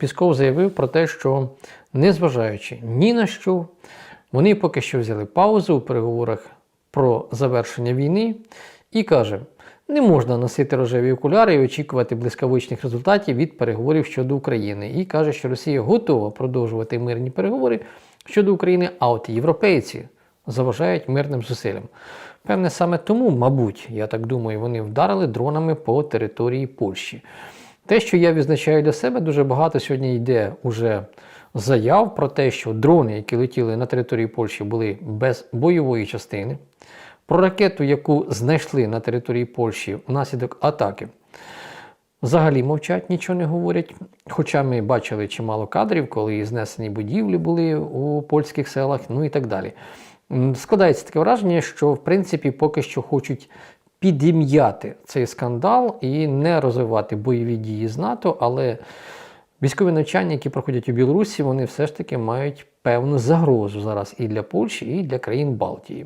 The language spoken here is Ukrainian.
Пісков заявив про те, що незважаючи ні на що, вони поки що взяли паузу у переговорах про завершення війни і каже: не можна носити рожеві окуляри і очікувати блискавичних результатів від переговорів щодо України. І каже, що Росія готова продовжувати мирні переговори щодо України, а от європейці заважають мирним зусиллям. Певне, саме тому, мабуть, я так думаю, вони вдарили дронами по території Польщі. Те, що я відзначаю для себе, дуже багато сьогодні йде уже заяв про те, що дрони, які летіли на території Польщі, були без бойової частини. Про ракету, яку знайшли на території Польщі внаслідок атаки, взагалі мовчать, нічого не говорять. Хоча ми бачили чимало кадрів, коли знесені будівлі були у польських селах, ну і так далі. Складається таке враження, що в принципі поки що хочуть підім'яти цей скандал і не розвивати бойові дії з НАТО, але військові навчання, які проходять у Білорусі, вони все ж таки мають певну загрозу зараз і для Польщі, і для країн Балтії.